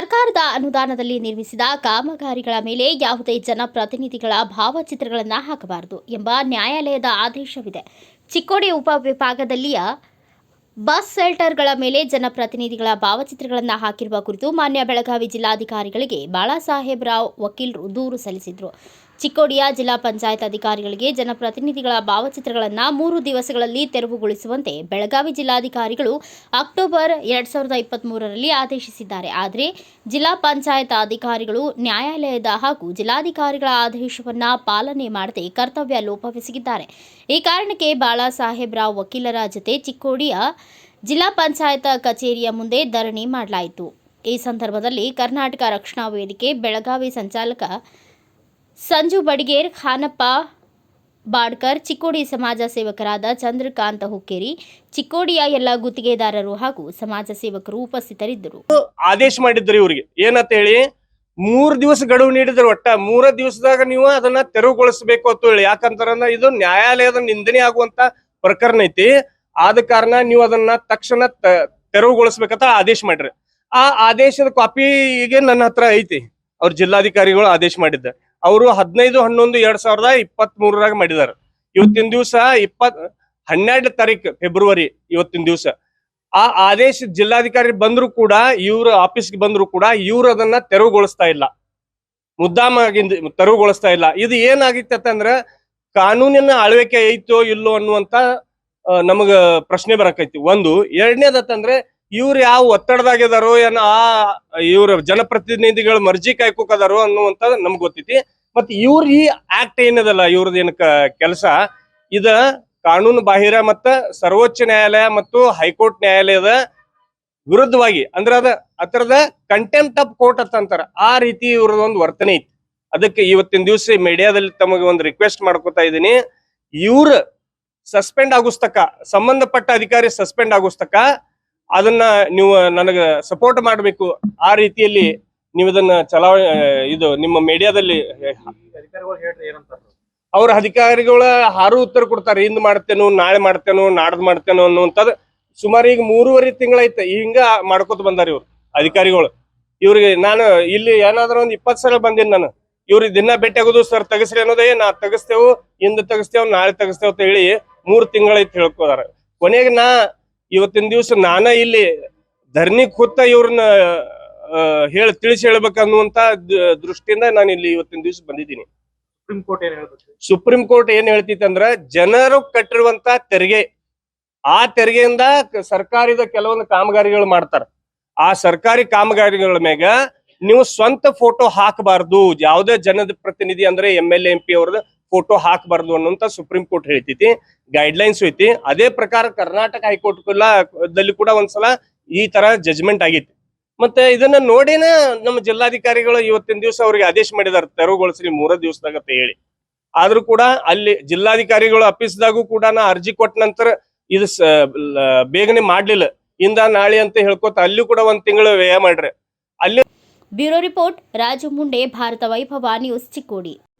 ಸರ್ಕಾರದ ಅನುದಾನದಲ್ಲಿ ನಿರ್ಮಿಸಿದ ಕಾಮಗಾರಿಗಳ ಮೇಲೆ ಯಾವುದೇ ಜನಪ್ರತಿನಿಧಿಗಳ ಭಾವಚಿತ್ರಗಳನ್ನು ಹಾಕಬಾರದು ಎಂಬ ನ್ಯಾಯಾಲಯದ ಆದೇಶವಿದೆ. ಚಿಕ್ಕೋಡಿ ಉಪವಿಭಾಗದಲ್ಲಿಯ ಬಸ್ ಶೆಲ್ಟರ್ಗಳ ಮೇಲೆ ಜನಪ್ರತಿನಿಧಿಗಳ ಭಾವಚಿತ್ರಗಳನ್ನು ಹಾಕಿರುವ ಕುರಿತು ಮಾನ್ಯ ಬೆಳಗಾವಿ ಜಿಲ್ಲಾಧಿಕಾರಿಗಳಿಗೆ ಬಾಳಾಸಾಹೇಬ್ ರಾವ್ ವಕೀಲರು ದೂರು ಸಲ್ಲಿಸಿದರು. ಚಿಕ್ಕೋಡಿಯ ಜಿಲ್ಲಾ ಪಂಚಾಯತ್ ಅಧಿಕಾರಿಗಳಿಗೆ ಜನಪ್ರತಿನಿಧಿಗಳ ಭಾವಚಿತ್ರಗಳನ್ನು ಮೂರು ದಿವಸಗಳಲ್ಲಿ ತೆರವುಗೊಳಿಸುವಂತೆ ಬೆಳಗಾವಿ ಜಿಲ್ಲಾಧಿಕಾರಿಗಳು ಅಕ್ಟೋಬರ್ ಎರಡ್ ಸಾವಿರದ ಇಪ್ಪತ್ತ್ಮೂರರಲ್ಲಿ ಆದೇಶಿಸಿದ್ದಾರೆ. ಆದರೆ ಜಿಲ್ಲಾ ಪಂಚಾಯತ್ ಅಧಿಕಾರಿಗಳು ನ್ಯಾಯಾಲಯದ ಹಾಗೂ ಜಿಲ್ಲಾಧಿಕಾರಿಗಳ ಆದೇಶವನ್ನು ಪಾಲನೆ ಮಾಡದೆ ಕರ್ತವ್ಯ ಲೋಪವೆಸಗಿದ್ದಾರೆ. ಈ ಕಾರಣಕ್ಕೆ ಬಾಳಾಸಾಹೇಬ್ ರಾವ್ ವಕೀಲರ ಜೊತೆ ಚಿಕ್ಕೋಡಿಯ ಜಿಲ್ಲಾ ಪಂಚಾಯತ್ ಕಚೇರಿಯ ಮುಂದೆ ಧರಣಿ ಮಾಡಲಾಯಿತು. ಈ ಸಂದರ್ಭದಲ್ಲಿ ಕರ್ನಾಟಕ ರಕ್ಷಣಾ ವೇದಿಕೆ ಬೆಳಗಾವಿ ಸಂಚಾಲಕ ಸಂಜು ಬಡಿಗೇರ್ ಖಾನಪ್ಪ ಬಾಡ್ಕರ್, ಚಿಕ್ಕೋಡಿ ಸಮಾಜ ಸೇವಕರಾದ ಚಂದ್ರಕಾಂತ ಹುಕ್ಕೇರಿ, ಚಿಕ್ಕೋಡಿಯ ಎಲ್ಲ ಗುತ್ತಿಗೆದಾರರು ಹಾಗೂ ಸಮಾಜ ಸೇವಕರು ಉಪಸ್ಥಿತರಿದ್ದರು. ಆದೇಶ ಮಾಡಿದ್ರು ಇವರಿಗೆ. ಏನಂತ ಹೇಳಿ, ಮೂರ್ ದಿವಸ ಗಡುವು ನೀಡಿದ್ರು ಒಟ್ಟ. ಮೂರ ದಿವಸದಾಗ ನೀವು ಅದನ್ನ ತೆರವುಗೊಳಿಸಬೇಕು ಅಂತ ಹೇಳಿ. ಯಾಕಂತಾರ ಇದು ನ್ಯಾಯಾಲಯದ ನಿಂದನೆ ಆಗುವಂತ ಪ್ರಕರಣ ಐತಿ. ಆದ ಕಾರಣ ನೀವು ಅದನ್ನ ತಕ್ಷಣ ತೆರವುಗೊಳಿಸ್ಬೇಕಂತ ಆದೇಶ ಮಾಡ್ರಿ. ಆ ಆದೇಶದ ಕಾಪಿ ಈಗ ನನ್ನ ಹತ್ರ ಐತಿ. ಅವ್ರ ಜಿಲ್ಲಾಧಿಕಾರಿಗಳು ಆದೇಶ ಮಾಡಿದ್ದ. ಅವರು ಹದಿನೈದು, ಹನ್ನೊಂದು, ಎರಡ್ ಸಾವಿರದ ಇಪ್ಪತ್ತ್ ಮೂರರಾಗ ಮಾಡಿದಾರ. ಇವತ್ತಿನ ದಿವಸ ಇಪ್ಪತ್, ಹನ್ನೆರಡು ತಾರೀಕು ಫೆಬ್ರವರಿ ಇವತ್ತಿನ ದಿವಸ. ಆ ಆದೇಶ ಜಿಲ್ಲಾಧಿಕಾರಿ ಬಂದ್ರು ಕೂಡ, ಇವ್ರ ಆಫೀಸ್ಗೆ ಬಂದ್ರು ಕೂಡ ಇವ್ರು ಅದನ್ನ ತೆರವುಗೊಳಿಸ್ತಾ ಇಲ್ಲ. ಮುದ್ದಾಮಾಗಿಂದ ತೆರವುಗೊಳಿಸ್ತಾ ಇಲ್ಲ. ಇದು ಏನಾಗಿತ್ತಂದ್ರ ಕಾನೂನಿನ ಆಳ್ವಿಕೆ ಐತೋ ಇಲ್ಲೋ ಅನ್ನುವಂತ ನಮಗ ಪ್ರಶ್ನೆ ಬರಕೈತಿ. ಒಂದು ಎರಡನೇದತ್ತಂದ್ರೆ ಇವ್ರು ಯಾವ ಒತ್ತಡದಾಗಿದಾರೋ ಏನ ಆ, ಇವ್ರ ಜನಪ್ರತಿನಿಧಿಗಳ ಮರ್ಜಿ ಕಾಯ್ಕೋಕದಾರೋ ಅನ್ನುವಂತ ನಮ್ಗೆ ಗೊತ್ತೈತಿ. ಮತ್ ಇವ್ರ ಈ ಆಕ್ಟ್ ಏನದಲ್ಲ, ಇವ್ರದ್ ಏನ್ ಕೆಲಸ, ಇದ ಕಾನೂನು ಬಾಹಿರ ಮತ್ತ ಸರ್ವೋಚ್ಚ ನ್ಯಾಯಾಲಯ ಮತ್ತು ಹೈಕೋರ್ಟ್ ನ್ಯಾಯಾಲಯದ ವಿರುದ್ಧವಾಗಿ, ಅಂದ್ರ ಅದ ಅದರದ ಕಂಟೆಂಪ್ಟ್ ಆಫ್ ಕೋರ್ಟ್ ಅಂತ ಅಂತಾರ. ಆ ರೀತಿ ಇವ್ರದ್ದು ಒಂದು ವರ್ತನೆ ಐತಿ. ಅದಕ್ಕೆ ಇವತ್ತಿನ ದಿವಸ ಮೀಡಿಯಾದಲ್ಲಿ ತಮಗೆ ಒಂದು ರಿಕ್ವೆಸ್ಟ್ ಮಾಡ್ಕೋತಾ ಇದ್ದೀನಿ. ಇವ್ರ ಸಸ್ಪೆಂಡ್ ಆಗುಸ್ತಕ ಸಂಬಂಧಪಟ್ಟ ಅಧಿಕಾರಿ ಸಸ್ಪೆಂಡ್ ಆಗುಸ್ತಕ ಅದನ್ನ ನೀವು ನನಗೆ ಸಪೋರ್ಟ್ ಮಾಡಬೇಕು. ಆ ರೀತಿಯಲ್ಲಿ ನೀವು ಇದನ್ನ ಚಲಾವ ಇದು ನಿಮ್ಮ ಮೀಡಿಯಾದಲ್ಲಿ ಅವ್ರ ಅಧಿಕಾರಿಗಳ ಹಾರು ಉತ್ತರ ಕೊಡ್ತಾರೆ. ಇಂದ್ ಮಾಡ್ತೇನು, ನಾಳೆ ಮಾಡ್ತೇನು, ನಾಡ್ದು ಮಾಡ್ತೇನೋ ಅನ್ನುವಂಥದ್ದು ಸುಮಾರು ಈಗ ಮೂರುವರೆ ತಿಂಗಳೈತೆ. ಹಿಂಗ ಮಾಡ್ಕೊತ ಬಂದಾರ ಇವ್ರು, ಅಧಿಕಾರಿಗಳು. ಇವ್ರಿಗೆ ನಾನು ಇಲ್ಲಿ ಏನಾದ್ರೂ ಒಂದ್ ಇಪ್ಪತ್ತು ಸಲ ಬಂದೀನಿ ನಾನು. ಇವ್ರಿಗೆ ದಿನ ಭೇಟಿ ಆಗೋದು, ಸರ್ ತೆಗಸ್ರಿ ಅನ್ನೋದೇ ನಾ ತೆಗಿಸ್ತೇವು ಇಂದ ತಗಸ್ತೇವ್, ನಾಳೆ ತೆಗಿಸ್ತೇವ್ ಅಂತ ಹೇಳಿ ಮೂರ್ ತಿಂಗಳೈತಿ ಹೇಳ್ಕೋದಾರ. ಕೊನೆಗೆ ನಾ ಇವತ್ತಿನ ದಿವಸ ನಾನ ಇಲ್ಲಿ ಧರ್ನಿ ಕೂತ ಇವ್ರನ್ನ ಹೇಳ ತಿಳಿಸಿ ಹೇಳ್ಬೇಕನ್ನುವಂತ ದೃಷ್ಟಿಯಿಂದ ನಾನು ಇಲ್ಲಿ ಇವತ್ತಿನ ದಿವಸ ಬಂದಿದ್ದೀನಿ. ಸುಪ್ರೀಂ ಕೋರ್ಟ್ ಏನ್ ಹೇಳ್ಬೇಕು? ಸುಪ್ರೀಂ ಕೋರ್ಟ್ ಏನ್ ಹೇಳ್ತಿತ್ತು ಅಂದ್ರ ಜನರು ಕಟ್ಟಿರುವಂತ ತೆರಿಗೆ ಆ ತೆರಿಗೆಯಿಂದ ಸರ್ಕಾರದ ಕೆಲವೊಂದು ಕಾಮಗಾರಿಗಳು ಮಾಡ್ತಾರ. ಆ ಸರ್ಕಾರಿ ಕಾಮಗಾರಿಗಳ ಮ್ಯಾಗ ನೀವು ಸ್ವಂತ ಫೋಟೋ ಹಾಕಬಾರ್ದು. ಯಾವುದೇ ಜನದ ಪ್ರತಿನಿಧಿ ಅಂದ್ರೆ ಎಂ ಎಲ್ ಎಂ ಪಿ ಅವ್ರದ್ದು ಫೋಟೋ ಹಾಕಬಾರ್ದು ಅನ್ನುವಂತ ಸುಪ್ರೀಂ ಕೋರ್ಟ್ ಹೇಳ್ತೈತಿ ಗೈಡ್ ಲೈನ್ಸ್ ಐತಿ. ಅದೇ ಪ್ರಕಾರ ಕರ್ನಾಟಕ ಹೈಕೋರ್ಟ್ ದಲ್ಲಿ ಕೂಡ ಒಂದ್ಸಲ ಈ ತರ ಜಜ್ಮೆಂಟ್ ಆಗಿತ್ತು ಮತ್ತೆ ಇದನ್ನ ನೋಡಿನ ನಮ್ಮ ಜಿಲ್ಲಾಧಿಕಾರಿಗಳು ಇವತ್ತಿನ ದಿವಸ ಅವ್ರಿಗೆ ಆದೇಶ ಮಾಡಿದಾರೆ, ತೆರವುಗೊಳಿಸ್ರಿ, ಮೂರ ದಿವಸದಾಗ ಅಂತ ಹೇಳಿ. ಆದ್ರೂ ಕೂಡ ಅಲ್ಲಿ ಜಿಲ್ಲಾಧಿಕಾರಿಗಳು ಆಫೀಸ್ದಾಗೂ ಕೂಡ ನಾ ಅರ್ಜಿ ಕೊಟ್ಟ ನಂತರ ಇದು ಬೇಗನೆ ಮಾಡ್ಲಿಲ್ಲ. ಇಂದ ನಾಳೆ ಅಂತ ಹೇಳ್ಕೊತ ಅಲ್ಲಿ ಕೂಡ ಒಂದ್ ತಿಂಗಳು ವ್ಯಯ ಮಾಡ್ರಿ. Bureau report, Raju Munde, Bharat Vaibhav, news Chikkodi.